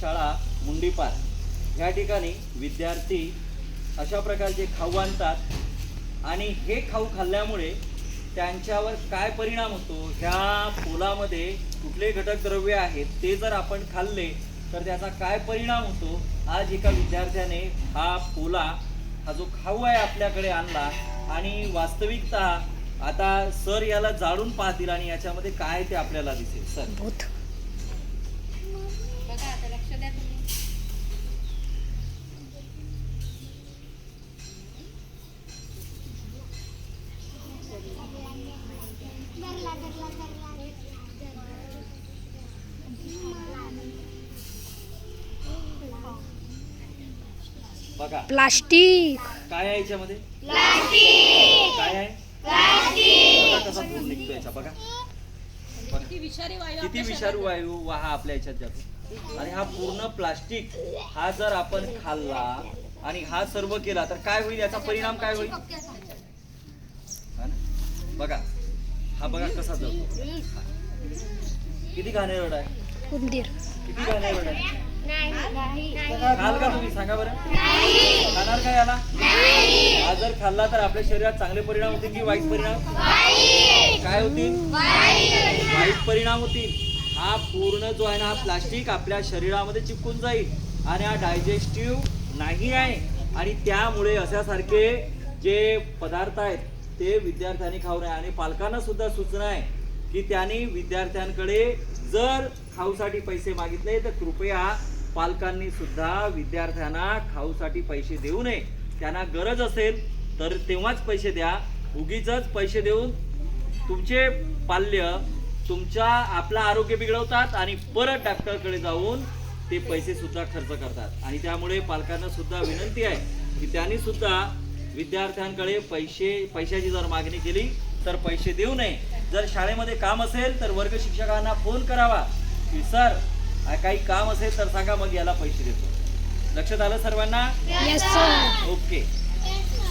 शाळा मुंडीपार. ह्या ठिकाणी विद्यार्थी अशा प्रकारचे खाऊ आणतात आणि हे खाऊ खाल्ल्यामुळे त्यांच्यावर काय परिणाम होतो? ह्या पोलामध्ये कुठले घटक द्रव्य आहेत ते जर आपण खाल्ले तर त्याचा काय परिणाम होतो? आज एका विद्यार्थ्याने हा पोला हा जो खाऊ आहे आपल्याकडे आणला आणि वास्तविकता आता सर याला जाळून पाहतील आणि याच्यामध्ये काय ते आपल्याला दिसेल. सर. लक्ष द्या तुम्ही. बघा. प्लास्टिक. काय आहे याच्यामध्ये? काय आहे? बघा कसा धूर निघतो याचा बघा बघा. किती विषारी वायू हा आपल्या याच्यात जातो. आणि हा पूर्ण प्लास्टिक हा जर आपण खाल्ला आणि हा सर्व केला तर काय होईल? याचा परिणाम काय होईल? हा? बघा. हा बघा कसा जातो. किती घाणेरड आहे? किती घाणेरड आहे? खाल का तुम्ही? सांगा बरं. खाणार का याला? हा जर खाल्ला तर आपल्या शरीरात चांगले परिणाम होतील की वाईट परिणाम? काय होतील वाईट परिणाम होतील हा पूर्ण जो आहे ना हा प्लास्टिक आपल्या शरीरामध्ये चिपकून जाईल आणि हा डायजेस्टिव्ह नाही आहे. आणि त्यामुळे अशासारखे जे पदार्थ आहेत ते विद्यार्थ्यांनी खाऊ नये. आणि पालकांना सुद्धा सूचना आहे की त्यांनी विद्यार्थ्यांकडे जर खाऊसाठी पैसे मागितले तर कृपया पालकांनी सुद्धा विद्यार्थ्यांना खाऊसाठी पैसे देऊ नये. त्यांना गरज असेल तर तेव्हाच पैसे द्या. उगीच पैसे देऊन तुमचे पाल्य तुमच्या आपलं आरोग्य बिघडवतात आणि परत डॉक्टरकडे जाऊन ते पैसे सुद्धा खर्च करतात. आणि त्यामुळे पालकांना सुद्धा विनंती आहे की त्यांनी सुद्धा विद्यार्थ्यांकडे पैसे पैशाची जर मागणी केली तर पैसे देऊ नये. जर शाळेमध्ये काम असेल तर वर्ग शिक्षकांना फोन करावा की सर काही काम असेल तर सांगा मग याला पैसे देतो. लक्षात आलं सर्वांना? ओके